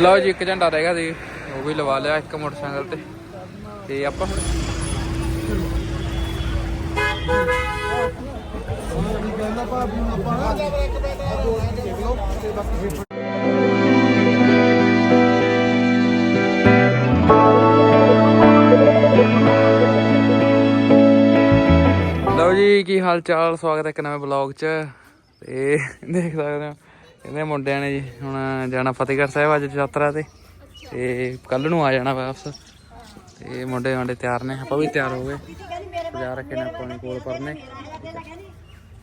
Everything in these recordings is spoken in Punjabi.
ਲਓ ਜੀ, ਇੱਕ ਝੰਡਾ ਰਹਿ ਗਿਆ ਸੀ, ਉਹ ਵੀ ਲਵਾ ਲਿਆ ਇੱਕ ਮੋਟਰਸਾਈਕਲ ਤੇ। ਤੇ ਆਪਾਂ ਹੁਣ ਕਹਿੰਦਾ ਭਾਬੀ ਨੂੰ ਆਪਾਂ ਇੱਕ ਬੈਠਾ ਲਓ ਤੇ ਬਾਕੀ ਲਓ ਜੀ, ਕੀ ਹਾਲ ਚਾਲ? ਸਵਾਗਤ ਹੈ ਇੱਕ ਨਵੇਂ ਬਲੌਗ 'ਚ। ਤੇ ਦੇਖ ਸਕਦੇ ਹੋ ਕਹਿੰਦੇ ਮੁੰਡਿਆਂ ਨੇ ਜੀ ਹੁਣ ਜਾਣਾ ਫਤਿਹਗੜ੍ਹ ਸਾਹਿਬ ਅੱਜ ਯਾਤਰਾ ਤੇ। ਤੇ ਕੱਲ ਨੂੰ ਆ ਜਾਣਾ ਵਾਪਸ। ਤੇ ਮੁੰਡੇ ਵਾਂਡੇ ਤਿਆਰ ਨੇ ਆਪਾਂ ਵੀ ਤਿਆਰ ਹੋ ਗਏ। ਸਜਾ ਰੱਖੇ ਨੇ ਆਪਾਂ ਨੇ ਕੋਲ ਪਰਨੇ।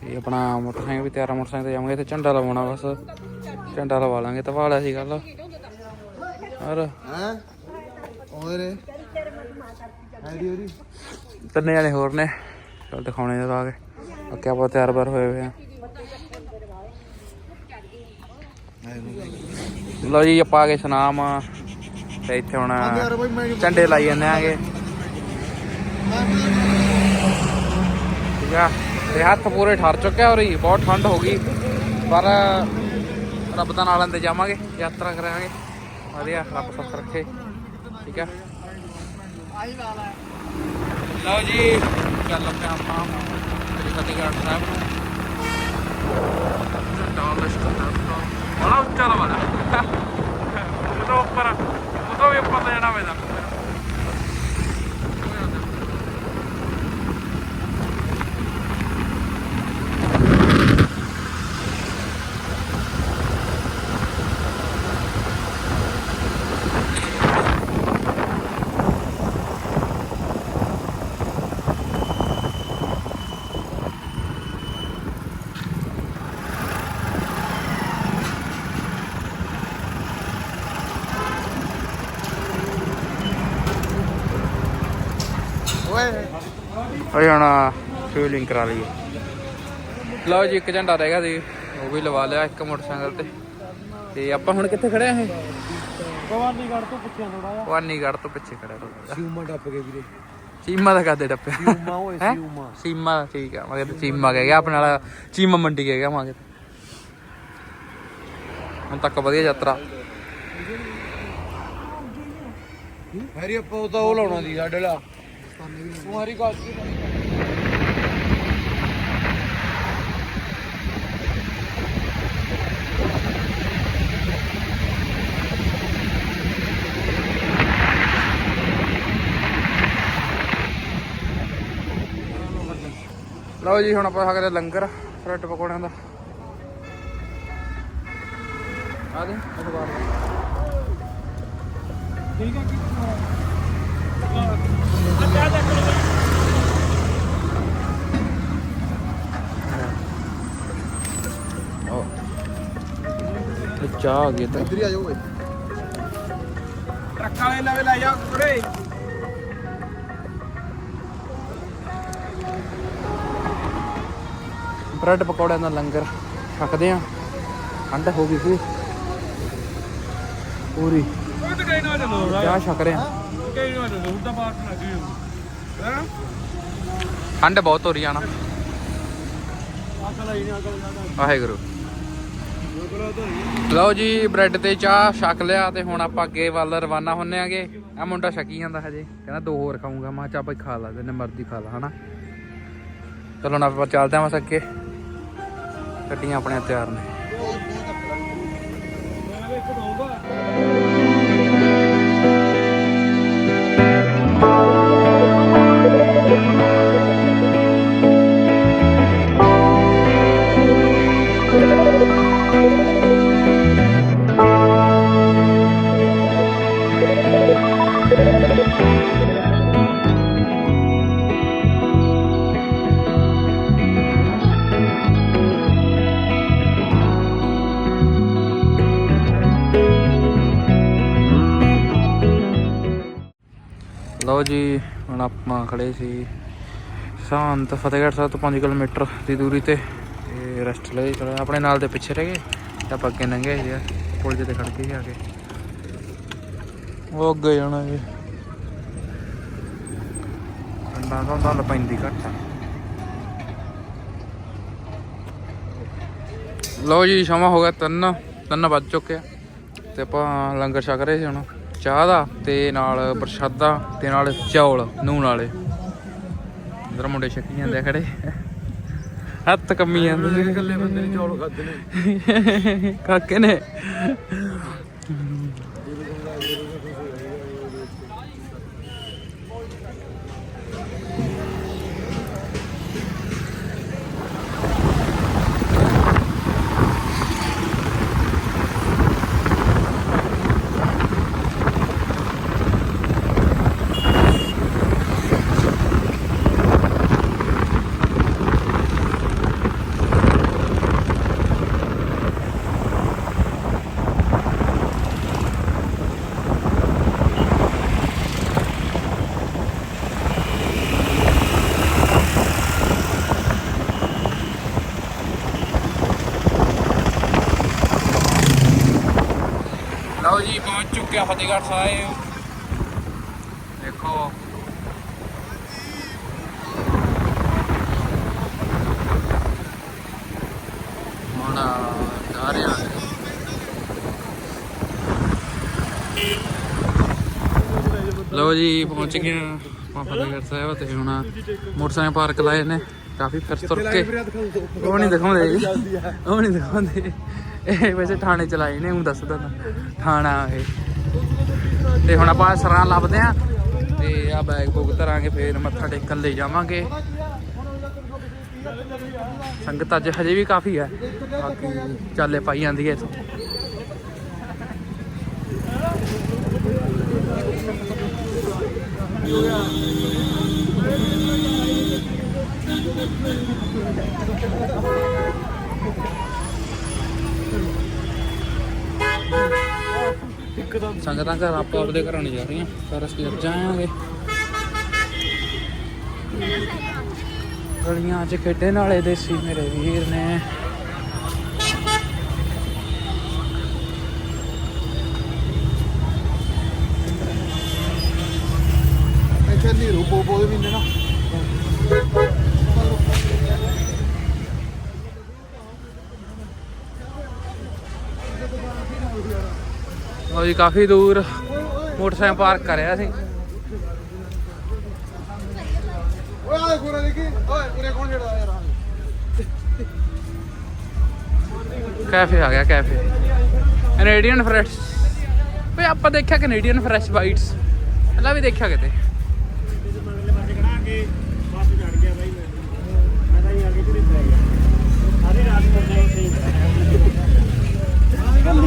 ਤੇ ਆਪਣਾ ਮੋਟਰਸਾਈਕਲ ਵੀ ਤਿਆਰ ਆ ਮੋਟਰਸਾਈਕਲ ਤੇ ਜਾਵਾਂਗੇ ਤੇ ਝੰਡਾ ਲਵਾਉਣਾ ਬਸ। ਝੰਡਾ ਲਵਾ ਲਾਂਗੇ ਤਾਂ ਵਾਲਿਆ ਸੀ ਗੱਲ। ਔਰ ਹੈ? ਓਏ ਰੇ ਆਈਡੀ ਹੋਰੀ ਤਿੰਨੇ ਜਣੇ ਹੋਰ ਨੇ। ਚਲ ਦਿਖਾਉਣੇ ਜਰਾ ਆ ਕੇ। ਆਪਾਂ ਤਿਆਰ ਬਰ ਹੋਏ ਹੋਏ ਆ। ਲਓ ਜੀ, ਆਪਾਂ ਆ ਗਏ ਸੁਨਾਮ ਤੇ ਇੱਥੇ ਹੁਣ ਝੰਡੇ ਲਾਈ ਜਾਂਦੇ ਆਗੇ। ਠੀਕ ਆ? ਤੇ ਹੱਥ ਪੂਰੇ ਠਰ ਚੁੱਕਿਆ ਹੋ ਰਹੀ ਬਹੁਤ ਠੰਡ ਹੋ ਗਈ। ਪਰ ਰੱਬ ਦਾ ਨਾਲ ਅੰਦੇ ਜਾਵਾਂਗੇ, ਯਾਤਰਾ ਕਰਾਂਗੇ। ਵਧੀਆ, ਰੱਬ ਸੁੱਖ ਰੱਖੇ। ਠੀਕ ਆ? ਲਓ ਜੀ, ਚੱਲ ਪਏ ਆਪਾਂ ਫਤਿਹਗੜ੍ਹ ਸਾਹਿਬ ਨੂੰ। ਝੰਡਾ ਲਿਸ਼ਕਦਾ ਬੜਾ ਉੱਚਾ ਲਵਾਣਾ ਉਹ ਤੋਂ ਉੱਪਰ ਉਹ ਵੀ ਉੱਪਰ ਜਾਣਾ ਪੈਂਦਾ ਓਏ ਓਏ ਹੁਣ ਫਿਊਲਿੰਗ ਕਰਾ ਲਈਏ। ਲਓ ਜੀ ਇੱਕ ਝੰਡਾ ਰਹਿ ਗਿਆ ਸੀ ਉਹ ਵੀ ਲਵਾ ਲਿਆ ਇੱਕ ਮੋਟਰਸਾਈਕਲ ਤੇ। ਤੇ ਆਪਾਂ ਹੁਣ ਕਿੱਥੇ ਖੜੇ ਆ ਇਹ? ਭਵਾਨੀਗੜ੍ਹ ਤੋਂ ਪੁੱਛਿਆ ਥੋੜਾ ਜਿਹਾ। ਵਾਨੀਗੜ੍ਹ ਤੋਂ ਪਿੱਛੇ ਖੜਾ ਥੋੜਾ ਸਿਊਮਾ ਟੱਪ ਗਏ ਵੀਰੇ। ਚੀਮਾ ਦਾ ਕਾਦੇ ਟੱਪਿਆ ਸਿਊਮਾ ਓਏ ਹੈਂ? ਸਿਊਮਾ ਚੀਮਾ ਠੀਕ ਆ ਮੈਂ ਕਿਹਾ ਚੀਮਾ ਕਹਿ ਗਿਆ ਆਪਣੇ ਨਾਲ ਚੀਮਾ ਮੰਡੀ ਕਹਿ ਗਿਆ ਮੈਂ ਕਿਹਾ। ਹੁਣ ਤੱਕ ਵਧੀਆ ਯਾਤਰਾ। ਹੈਰੀ ਆਪਾਂ ਉਹ ਤਾਂ ਉਹ ਲਾਉਣਾ ਸੀ ਸਾਡੇ ਲਾ ਤੂੰ ਹਰੀ ਕਾਸ ਲਓ ਜੀ, ਹੁਣ ਆਪਾਂ ਸਕਦੇ ਲੰਗਰ ਬ੍ਰੈਡ ਪਕੌੜਿਆਂ ਦਾ। ਆ ਦੇ ਅਖਬਾਰ ਠੀਕ ਹੈ ਇਹ ਚਾਹ ਆ ਗਈ ਤਾਂ। ਇੱਧਰ ਹੀ ਆ ਜਾਓ ਓਏ। ਟਰੱਕਾਂ ਵਾਲੇ ਲਵੇ ਲੈ ਜਾ ਕੁੜੇ। ਬ੍ਰੈਡ ਪਕੌੜਿਆਂ ਦਾ ਲੰਗਰ ਛਕਦੇ ਆ ਠੰਡ ਹੋ ਗਈ ਸੀ। ਪੂਰੀ। ਚਾਹ ਛਕ ਰਹੇ ਆ ਕਈ ਨਾ ਚੱਲੋ ਉਹਦਾ ਬਾਤ ਨਾ ਜੀ ਹਾਂ? ਠੰਡ ਬਹੁਤ ਹੋ ਰਹੀ ਆ ਨਾ। ਅਕਲ ਆਈ ਨਹੀਂ ਅਕਲ ਜ਼ਿਆਦਾ ਵਾਹਿਗੁਰੂ। ਲਓ ਜੀ, ਬ੍ਰੈਡ ਤੇ ਚਾਹ ਛਕ ਲਿਆ ਤੇ ਹੁਣ ਆਪਾਂ ਅੱਗੇ ਵੱਲ ਰਵਾਨਾ ਹੁੰਨੇ ਆਗੇ। ਆ ਮੁੰਡਾ ਛਕੀ ਜਾਂਦਾ ਹਜੇ। ਕਹਿੰਦਾ ਦੋ ਹੋਰ ਖਾਊਂਗਾ। ਮੈਂ ਕਿਹਾ ਚੱਲ ਭਾਈ ਖਾ ਲਾ, ਜਿੰਨੇ ਮਰਜ਼ੀ ਖਾ ਲਾ, ਹਨਾ? ਚਲੋ ਨਾ ਆਪਾਂ ਚੱਲਦੇ ਆਂ ਬਸ ਅੱਗੇ। ਗੱਡੀਆਂ ਆਪਣੇ ਤਿਆਰ ਨੇ। ਲਓ ਜੀ, ਹੁਣ ਆਪਾਂ ਖੜੇ ਸੀ ਸ਼ਾਂਤ ਫਤਿਹਗੜ੍ਹ ਸਾਹਿਬ ਤੋਂ 5 ਕਿਲੋਮੀਟਰ ਦੀ ਦੂਰੀ ਤੇ। ਤੇ ਰੈਸਟ ਲਈ ਥੋੜਾ ਆਪਣੇ ਨਾਲ ਦੇ ਪਿੱਛੇ ਰਹਿ ਗਏ ਤੇ ਆਪਾਂ ਅੱਗੇ ਲੰਘੇ ਜੀ, ਪੁਲ ਜਿਹੇ ਤੇ ਖੜ ਕੇ ਆ ਕੇ। ਉਹ ਅੱਗੇ ਜਾਣਾ ਜੀ। ਠੰਡਾ ਤਾਂ ਨਾਲ ਪੈਂਦੀ ਘੱਟ ਲਓ ਜੀ, ਸਮਾਂ ਹੋ ਗਿਆ ਤਿੰਨ ਤਿੰਨ ਵੱਜ ਚੁੱਕਿਆ ਤੇ ਆਪਾਂ ਲੰਗਰ ਛਕ ਰਹੇ ਸੀ ਹੁਣ। ਚਾਹ ਦਾ ਤੇ ਨਾਲ ਪ੍ਰਸ਼ਾਦਾ ਤੇ ਨਾਲ ਚੌਲ ਨੂਣ ਵਾਲੇ। ਇਧਰ ਮੁੰਡੇ ਛਕੀ ਜਾਂਦੇ ਆ ਖੜੇ। ਹੱਥ ਕੰਮੀ ਜਾਂਦੇ। ਨੇ ਇਕੱਲੇ ਬੰਦੇ ਨੇ ਚੌਲ ਖਾਦੇ ਨੇ। ਕਾਕੇ ਨੇ ਲਓ ਜੀ ਪਹੁੰਚ ਚੁੱਕੇ ਆ ਫਤਿਹਗੜ੍ਹ ਸਾਹਿਬ ਦੇਖੋ ਹੁਣ ਜਾ ਰਹੇ ਹਾਂ ਲਓ ਜੀ ਪਹੁੰਚ ਗਏ ਆਪਾਂ ਫਤਿਹਗੜ੍ਹ ਸਾਹਿਬ ਤੇ ਹੁਣ ਮੋਟਰਸਾਈਕਲ ਪਾਰਕ ਲਾਏ ਨੇ। ਕਾਫੀ ਫਿਰ ਤੁਰ ਕੇ। ਉਹ ਨਹੀਂ ਦਿਖਾਉਂਦੇ ਜੀ। ਉਹ ਨਹੀਂ ਦਿਖਾਉਂਦੇ। ਇਹ ਵੈਸੇ ਥਾਣੇ ਚਲਾਏ ਨੇ ਹੁਣ ਦੱਸਦਾ ਥਾਣਾ ਇਹ। ਤੇ ਹੁਣ ਆਪਾਂ ਸਰਾਂ ਲੱਭਦੇ ਆ ਤੇ ਆ ਬੈਗ ਬੁੱਕ ਧਰਾਂਗੇ, ਫੇਰ ਮੱਥਾ ਟੇਕਣ ਲਈ ਜਾਵਾਂਗੇ। ਸੰਗਤ ਅੱਜ ਹਜੇ ਵੀ ਕਾਫੀ ਹੈ। ਬਾਕੀ ਚਾਲੇ ਪਾਈ ਜਾਂਦੀ ਹੈ ਇੱਥੋਂ। ਸੰਗਤਾਂ ਘਰ ਆਪੋ ਆਪਦੇ ਘਰਾਂ ਨਹੀਂ ਜਾ ਰਹੀਆਂ ਪਰ ਅਸੀਂ ਅੱਜ ਜਾਵਾਂਗੇ। ਗਲੀਆਂ 'ਚ ਖੇਡਣ ਵਾਲੇ ਦੇਸੀ ਮੇਰੇ ਵੀਰ ਨੇ। ਇੱਥੇ ਨੀਰੂ ਪੋਪੋ ਦੇ ਮਹੀਨੇ ਨਾ। ਉਹ ਜੀ ਕਾਫੀ ਦੂਰ ਮੋਟਰਸਾਈਕਲ ਪਾਰਕ ਕਰਿਆ ਸੀ। ਓਏ ਆ ਗੋਰਾ ਦੇਖੀ ਓਏ ਉਰੇ ਕੌਣ ਛੇੜਦਾ ਯਾਰ? ਕੈਫੇ ਆ ਗਿਆ ਕੈਫੇ। ਕੈਨੇਡੀਅਨ ਫਰੈਸ਼ ਓਏ ਆਪਾਂ ਦੇਖਿਆ ਕੈਨੇਡੀਅਨ ਫਰੈਸ਼ ਬਾਈਟਸ ਪਹਿਲਾਂ ਵੀ ਦੇਖਿਆ ਕਿਤੇ।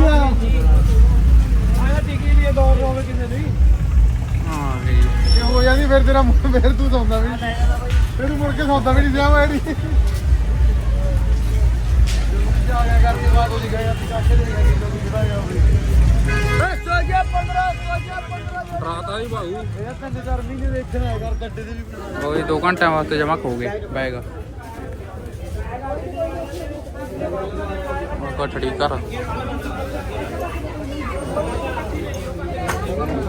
ਆਇਆ ਟਿਕੀ ਲਈ ਦੋ ਰੋਵੇ ਕਿੰਨੇ ਦੀ? ਹਾਂ ਜੀ ਇਹ ਹੋ ਜਾਂਦੀ ਫਿਰ ਤੇਰਾ ਮੂੰਹ- ਫਿਰ ਤੂੰ ਸੌਂਦਾ ਵੀ ਨਹੀਂ ਫਿਰ ਤੂੰ ਮੁੜ ਕੇ ਸੌਂਦਾ ਵੀ ਨਹੀਂ ਸਿਆ ਮੈਂ ਨਹੀਂ ਜਾ ਗਿਆ ਕਰਕੇ ਬਾਅਦ ਉਹ ਗਿਆ ਤੇ ਕਾਕੇ ਦੇ ਗਿਆ ਕਿਲੋ ਦੀ ਜਿਹੜਾ ਗਿਆ ਉਹ ਸੋ ਗਿਆ 15 ਸੋ ਗਿਆ। 15 ਰਾਤ ਆ ਜੀ ਭਾਊ ਇਹ ਕੰਨ ਕਰ ਮਹੀਨੇ ਦੇਖਣਾ ਹੈ ਕਰ ਗੱਡੇ ਦੇ ਵੀ ਬਣਾ ਉਹ ਜੀ 2 ਘੰਟਿਆਂ ਵਾਸਤੇ ਜਮਾ ਖੋ ਗਏ ਬੈਗ। ਉਹ ਕਠੜੀ ਕਰ Vamos.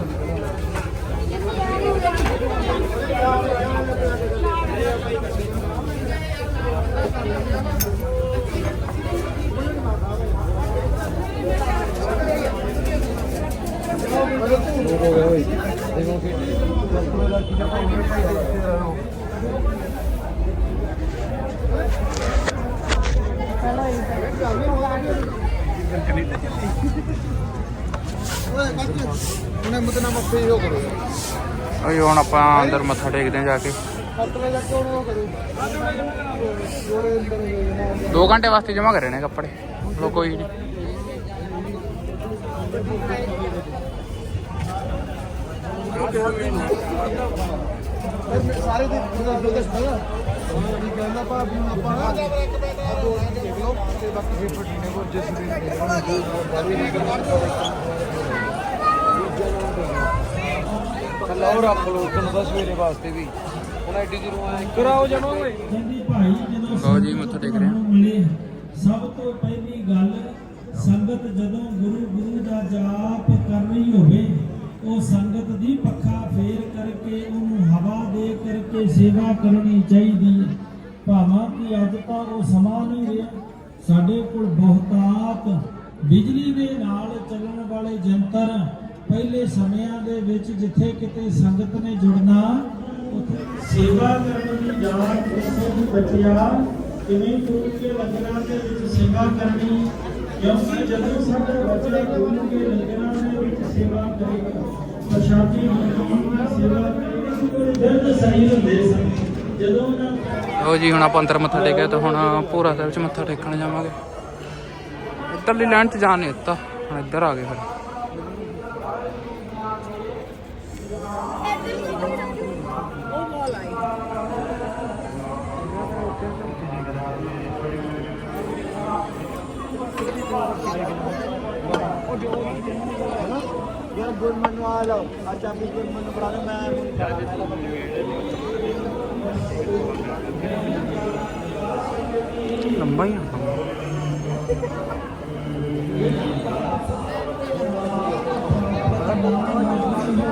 ਉਹ ਜੀ ਹੁਣ ਆਪਾਂ ਅੰਦਰ ਮੱਥਾ ਟੇਕਦੇ ਹਾਂ ਜਾ ਕੇ। ਕੱਟ ਲੈ ਜਾ ਕੇ ਉਹਨੂੰ ਕਰੋ ਜੋੜੇ ਅੰਦਰ ਹੋ 2 ਘੰਟੇ ਵਾਸਤੇ ਜਮਾ ਕਰੇ ਨੇ ਕੱਪੜੇ ਲੋ ਕੋਈ ਨਹੀਂ ਸਾਰੇ ਦੇ ਪੂਰਾ ਦੋ ਦਸ ਖੜਾ ਕੀ ਕਹਿੰਦਾ ਭਾਬੀ ਨੂੰ। ਆਪਾਂ ਨਾ ਦੋ ਦੇਖ ਲਓ ਤੇ ਬਾਕੀ ਫਿਰ ਫਟੀ ਨੇ ਕੋ ਜਿਸ ਕੱਲਾ ਹੋਰ ਰੱਖ ਲਓ ਤੁਹਾਨੂੰ ਤਾਂ ਸਵੇਰੇ ਵਾਸਤੇ ਵੀ। ਹੁਣ ਐਡੀ ਜ਼ਰੂਰ ਆਇਆ ਕਰਾਓ ਜਣੋ ਓਏ ਕਹਿੰਦੀ ਭਾਈ ਜਦੋਂ ਲਓ ਜੀ ਮੱਥਾ ਟੇਕ ਰਹੇ। ਮਿਲੇ ਸਭ ਤੋਂ ਪਹਿਲੀ ਗੱਲ ਸੰਗਤ ਜਦੋਂ ਗੁਰੂ ਗੁਰੂ ਦਾ ਜਾਪ ਕਰ ਰਹੀ ਹੋਵੇ ਉਹ ਸੰਗਤ ਦੀ ਪੱਖਾ ਫੇਰ ਕਰਕੇ ਉਹਨੂੰ ਹਵਾ ਦੇ ਕਰਕੇ ਸੇਵਾ ਕਰਨੀ ਚਾਹੀਦੀ ਹੈ। ਭਾਵਾਂ ਕਿ ਅੱਜ ਤਾਂ ਉਹ ਸਮਾਂ ਨਹੀਂ ਰਿਹਾ। ਸਾਡੇ ਕੋਲ ਬਹੁਤਾਤ ਬਿਜਲੀ ਦੇ ਨਾਲ ਚੱਲਣ ਵਾਲੇ ਜੰਤਰ ਪਹਿਲੇ ਸਮਿਆਂ ਦੇ ਵਿੱਚ ਜਿੱਥੇ ਕਿਤੇ ਸੰਗਤ ਨੇ ਜੁੜਨਾ, ਉੱਥੇ ਸੇਵਾ ਕਰਨ ਦੀ ਜਾਨ ਕਿਸੇ ਦੀ ਬਚਿਆ, ਕਿਵੇਂ ਗੁਰੂ ਕੇ ਲੰਗਰਾਂ ਦੇ ਵਿੱਚ ਸੇਵਾ ਕਰਨੀ, ਕਿਉਂਕਿ ਜਦੋਂ ਸਾਡੇ ਬੱਚੇ ਗੁਰੂ ਕੇ ਲੰਗਰਾਂ ਦੇ ਵਿੱਚ ਸੇਵਾ ਕਰੇਗਾ ਪ੍ਰਸ਼ਾਦੀ ਦੀ ਸੇਵਾ ਕਰੇਗਾ ਦਿਲ ਸਹੀ ਹੁੰਦੇ ਸਨ। ਜਦੋਂ ਉਹਨਾਂ ਲਓ ਜੀ, ਹੁਣ ਆਪਾਂ ਅੰਦਰ ਮੱਥਾ ਟੇਕਿਆ ਤੇ ਹੁਣ ਪੂਰਾ ਸਾਹਿਬ ਚ ਮੱਥਾ ਟੇਕਣ ਜਾਵਾਂਗੇ। ਇੱਧਰਲੀ ਲਾਈਨ ਚ ਜਾਣ ਨਹੀਂ ਦਿੱਤਾ, ਹੁਣ ਇੱਧਰ ਆ ਗਏ ਫਿਰ। ਯਾਰ ਗੁਰ ਮੈਨੂੰ ਆ ਲਓ ਆ ਚਾਬੀ ਗੁਰ ਮੈਨੂੰ ਫੜਾ ਦੇ ਮੈਂ ਲੰਬਾ ਹੀ ਆ।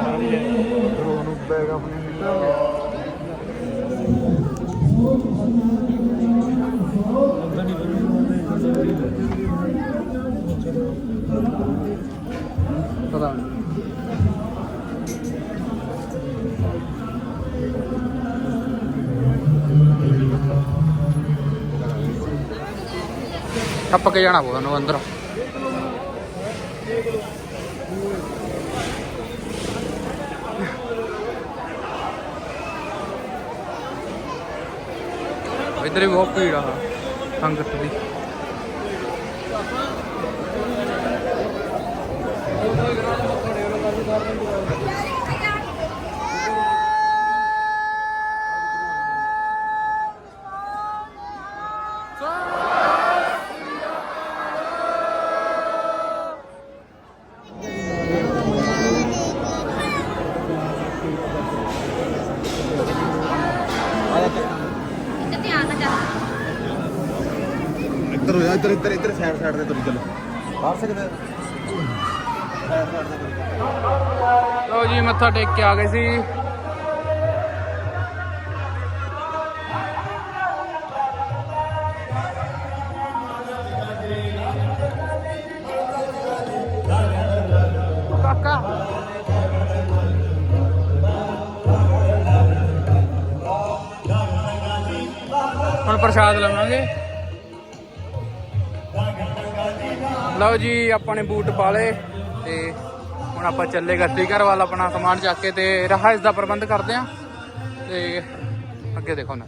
ਉਹਨੂੰ ਬੈਗ ਆਪਣੇ ਪਤਾ ਟੱਪ ਕੇ ਜਾਣਾ ਪਊ ਉਹਨੂੰ ਅੰਦਰ। ਇੱਧਰ ਵੀ ਬਹੁਤ ਭੀੜ ਆ ਸੰਗਤ ਦੀ। ਇੱਧਰ ਹੋ ਜਾ ਇੱਧਰ ਇੱਧਰ ਇੱਧਰ ਸਾਈਡ ਸਾਈਡ ਤੇ ਤੁਰ ਚੱਲ ਬਾਹਰ ਸਕਦੇ ਲਓ ਜੀ ਮੱਥਾ ਟੇਕ ਕੇ ਆ ਗਏ ਸੀ ਕਾਕਾ ਹੁਣ ਪ੍ਰਸ਼ਾਦ ਲਵਾਂਗੇ। ਲਓ ਜੀ, ਆਪਾਂ ਨੇ ਬੂਟ ਪਾ ਲਏ ਤੇ ਹੁਣ ਆਪਾਂ ਚੱਲੇ ਗੱਡੀ ਘਰ ਵੱਲ ਆਪਣਾ ਸਮਾਨ ਚੱਕ ਕੇ ਤੇ ਰਹਾਇਸ਼ ਦਾ ਪ੍ਰਬੰਧ ਕਰਦੇ ਆਂ ਤੇ ਅੱਗੇ ਦੇਖੋ ਨਾ।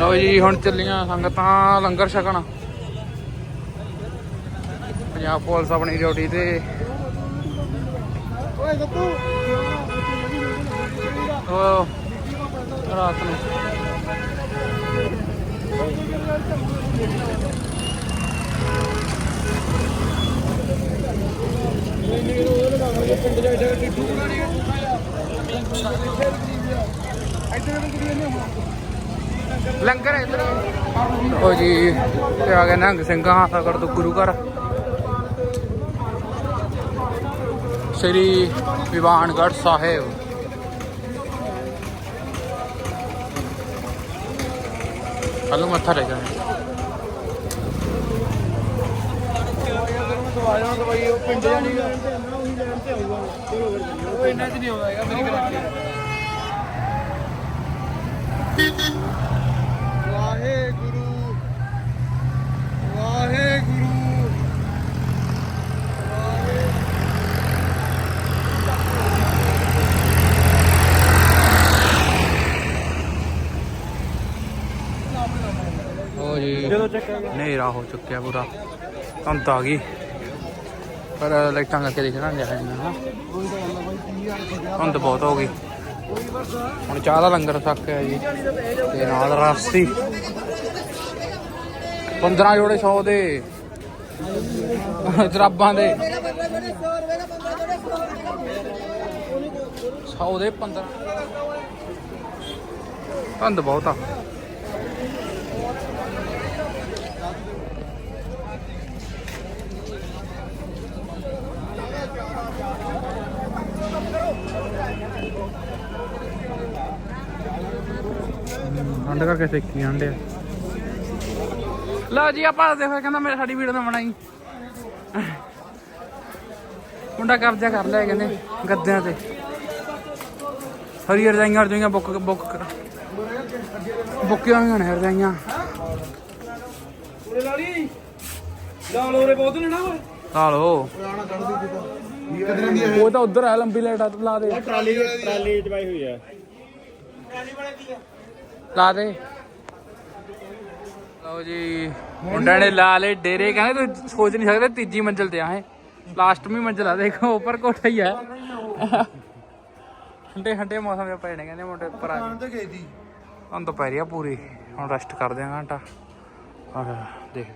ਲਓ ਜੀ, ਹੁਣ ਚੱਲੀਆਂ ਸੰਗਤਾਂ ਲੰਗਰ ਛਕਣ। ਪੰਜਾਬ ਪੁਲਿਸ ਆਪਣੀ ਡਿਊਟੀ ਤੇ। ਓਏ ਗੱਤੂ ਉਹ ਰਾਤ ਨੂੰ। ਲੰਗਰ ਇਧਰ। ਉਹ ਜੀ, ਤੇ ਆ ਗਏ ਨੰਗ ਸਿੰਘਾਂ ਦਾ ਤੋਂ ਗੁਰੂ ਘਰ। ਸ੍ਰੀ ਵਿਵਾਨਗੜ੍ਹ ਸਾਹਿਬ। ਹੈਗਾ ਮੇਰੀ ਗਾਰੰਟੀ ਵਾਹਿਗੁਰੂ ਵਾਹਿਗੁਰੂ। ਉਹ ਜੀ ਹਨੇਰਾ ਹੋ ਚੁੱਕਿਆ ਪੂਰਾ। ਧੁੰਦ ਆ ਗਈ। ਪਰ ਲਾਈਟਾਂ ਕਰਕੇ ਦਿਖਣਾ ਨਹੀਂ ਰਿਹਾ ਇੰਨਾ ਧੁੰਦ ਬਹੁਤ ਹੋ ਗਈ। ਹੁਣ ਚਾਹ ਦਾ ਲੰਗਰ ਛਕਿਆ ਜੀ ਤੇ ਨਾਲ ਰਾਸੀ। 15 ਜੋੜੇ 100 ਦੇ। ਜਰਾਬਾਂ ਦੇ। 100 ਦੇ 15 ਧੁੰਦ ਬਹੁਤ ਆ। ਕਰਕੇ ਸੇਕੀ ਲਓ ਜੀ ਆਪਾਂ ਦੇਖੋ ਕਹਿੰਦਾ ਮੇਰੇ ਸਾਡੀ ਵੀਡੀਓ ਨਾ ਬਣਾਈ। ਮੁੰਡਾ ਕਬਜ਼ਾ ਕਰ ਲਿਆ ਕਹਿੰਦੇ ਗੱਦਿਆਂ ਤੇ। ਹਰੀ ਰਜਾਈਆਂ ਰਜਾਈਆਂ ਬੁੱਕ ਬੁੱਕ ਬੁੱਕੀਆਂ ਹੋਈਆਂ ਨੇ ਰਜਾਈਆਂ। ਉਰੇ ਲਾ ਲਈ। ਲਾਲ ਉਰੇ ਬਹੁਤ ਨੇ ਨਾ ਓਏ। ਲਾ ਕਿਧਰ ਦੀ ਉਹ ਤਾਂ ਉਧਰ ਹੈ ਲੰਬੀ ਲਾਈਟ ਲਾ ਦੇ। ਟਰਾਲੀ ਟਰਾਲੀ ਚਵਾਈ ਹੋਈ ਆ। ਲਾ ਦੇ। ਲਓ ਜੀ ਮੁੰਡਿਆਂ ਨੇ ਲਾ ਲਏ ਡੇਰੇ। ਕਹਿੰਦੇ ਤੂੰ ਸੋਚ ਨਹੀਂ ਸਕਦੇ ਤੀਜੀ ਮੰਜ਼ਲ ਤੇ ਆਏ ਲਾਸਟਵੀਂ ਮੰਜ਼ਲ ਆ ਦੇਖੋ ਉੱਪਰ ਕੋਠਾ ਹੀ ਹੈ ਠੰਡੇ ਠੰਡੇ ਮੌਸਮ ਪਏ ਨੇ ਕਹਿੰਦੇ ਮੁੰਡੇ ਉੱਪਰ ਆ ਤੇ ਗਈ ਦੀ ਹੁਣ ਤਾਂ ਪੈ ਰਹੀ ਆ ਪੂਰੀ। ਹੁਣ ਰੈਸਟ ਕਰਦੇ ਆ ਘੰਟਾ। ਔਰ ਦੇਖ